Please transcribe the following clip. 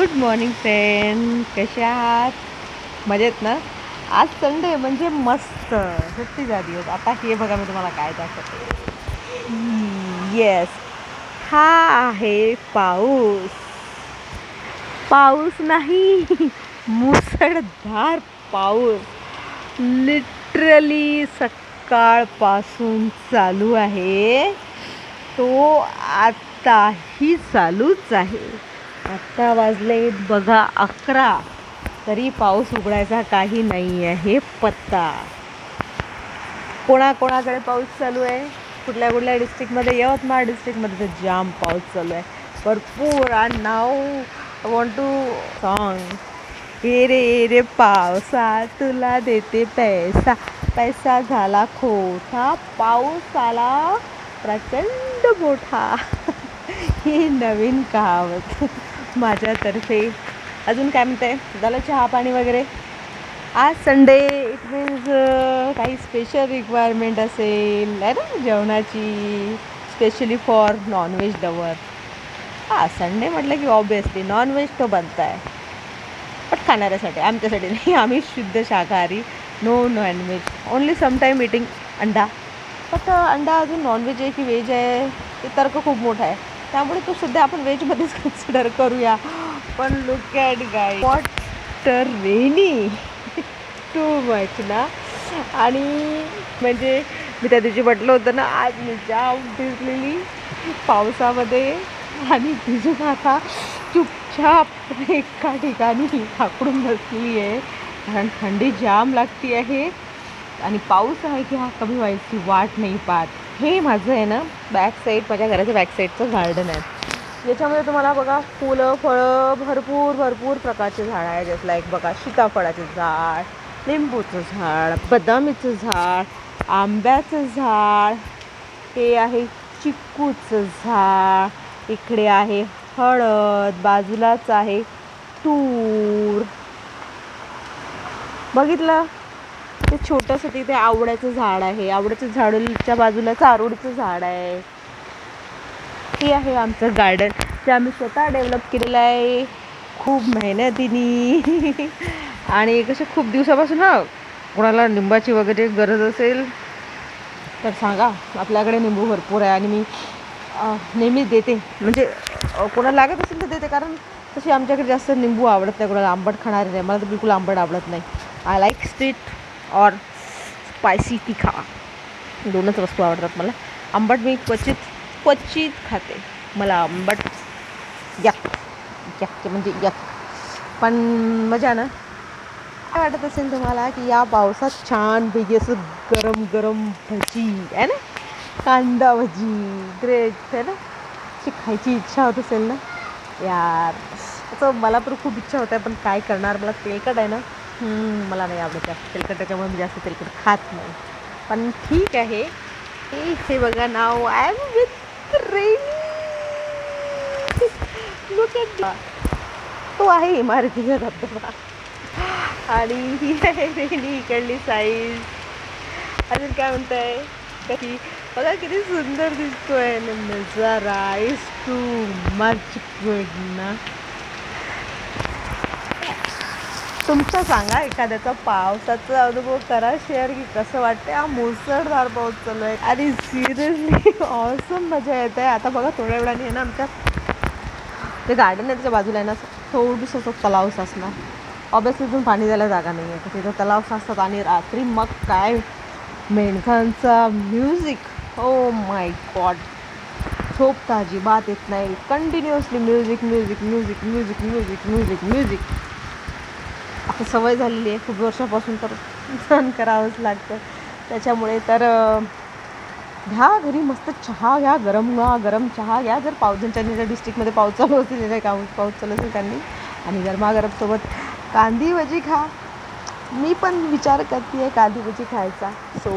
Good morning friend कसे आहात? मजेत ना? आज संडे म्हणजे मस्त. सुट्टीचा दिवस. आता हे बघा मी तुम्हाला काय दाखवते. येस हा आहे पाऊस. पाऊस नाही मुसळधार पाऊस. लिटरली सकाळपासून चालू आहे. तो आताही चालूच आहे. आत्ता वाजले बघा अकरा. तरी पाऊस उघडायचा काही नाही आहे पत्ता. कोणाकोणाकडे पाऊस चालू आहे? कुठल्या कुठल्या डिस्ट्रिक्टमध्ये? यवतमाळ डिस्ट्रिक्टमध्ये तर जाम पाऊस चालू आहे. भरपूर. आणि नाव वॉन्ट टू सॉन्ग हे रे रे पावसा तुला देते पैसा. पैसा झाला खोटा. पाऊस आला प्रचंड मोठा. ही नवीन कहावत. माझ्यातर्फे. अजून काय म्हणते झालं चहा पाणी वगैरे? आज संडे इट मीन्स काही स्पेशल रिक्वायरमेंट असेल. आहे ना? जेवणाची specially for non veg lover हां संडे म्हटलं की ऑब्वियसली नॉनव्हेज तो बनता आहे पण खाणाऱ्यासाठी आमच्यासाठी नाही. आम्ही शुद्ध शाकाहारी no non veg only sometime eating अंडा. फक्त अंडा अजून नॉनव्हेज आहे की व्हेज आहे? ते तर्क खूप मोठा आहे. त्यामुळे तो सध्या आपण वेजमध्येच कन्सिडर करूया. पण लुक ॲट गाय वॉट तर रेनी टू मच ना? आणि म्हणजे मी त्या दिवशी म्हटलं होतं ना आज मी जाम भिजलेली पावसामध्ये आणि भिजून आता चुपचाप एका ठिकाणी आकडून बसली आहे कारण थंडी जाम लागती आहे आणि पाऊस आहे की हा कमी व्हायची वाट नाही पाहत. हे माझं आहे ना बॅक साईड माझ्या घराच्या बॅक साईडचं गार्डन आहे. याच्यामध्ये तुम्हाला बघा फुलं फळं भरपूर भरपूर प्रकारचे झाड आहे जसं लाईक बघा सीताफळाचं झाड लिंबूचं झाड बदामीचं झाड आंब्याचं झाड हे आहे चिक्कूचं झाड इकडे आहे हळद बाजूलाच आहे तूर. बघितलं? ते छोटंसं तिथे आवड्याचं झाड आहे. आवड्याचं झाडाच्या बाजूला चारोडीचं झाड आहे. हे आहे आमचं गार्डन ते आम्ही स्वतः डेव्हलप केलेलं आहे. खूप मेहनतीने. आणि कसं खूप दिवसापासून ना कोणाला लिंबाची वगैरे गरज असेल तर सांगा. आपल्याकडे निंबू भरपूर आहे आणि मी नेहमीच नेहमी देते. म्हणजे कोणाला लागत असेल तर देते. कारण तशी आमच्याकडे जास्त लिंबू आवडत नाही. कोणाला आंबट खाणारे नाही. मला तर बिलकुल आंबट आवडत नाही. आय लाईक स्वीट और स्पायसी तिखा दोनच वस्तू आवडतात मला. आंबट मी क्वचित क्वचित खाते. मला आंबट यक यक म्हणजे यक पण मजा ना? काय वाटत असेल तुम्हाला की या पावसात छान पैकी असं गरम गरम भजी आहे ना? कांदा भजी ग्रेट आहे ना? अशी खायची इच्छा होत असेल ना? यार असं मला पण खूप इच्छा होत आहे पण काय करणार? मला तेलकट आहे ना? मला नाही आवडत जास्त तेलकट त्याच्यामुळे मी जास्त तेलकट खात नाही. पण ठीक आहे. हे हे बघा नाव. I am with Renee look तो आहे इमारतीचा धबधबा आणि ही आहे रेनी इकडली साईज अजून काय म्हणताय? कधी बघा किती सुंदर दिसतोय. ना नजारा. इज टू मच गुड ना. तुमचा सांगा एखाद्याचा पावसाचा अनुभव करा शेअर की कसं वाटतंय? हा मुसळधार पाऊस चालू आहे. आणि सिरियसली ऑसम मजा येत आहे. आता बघा थोड्या वेळाने आहे ना आमच्या ते गार्डन आहे त्याच्या बाजूला आहे ना थोडीसं असं तलाव असणार ऑब्विसली तिथून पाणी द्यायला जागा नाही आहे तर तिथं तलाव असतात आणि रात्री मग काय? मेंढकांचा म्युझिक ओ माय गॉड झोप ताजी अजिबात येत नाही. Continuously music music music music music music music आता सवय झालेली आहे. खूप वर्षापासून तर सहन करावंच लागतं. त्याच्यामुळे तर घ्या घरी मस्त चहा घ्या गरम घ्या गरम चहा घ्या. जर पाऊस ज्यांच्या जर डिस्ट्रिक्टमध्ये पाऊस चालू असेल तिथे गाव पाऊस चालू असेल त्यांनी. आणि गरमागरम सोबत कांदी भजी खा. मी पण विचार करते आहे कांदी भजी खायचा. सो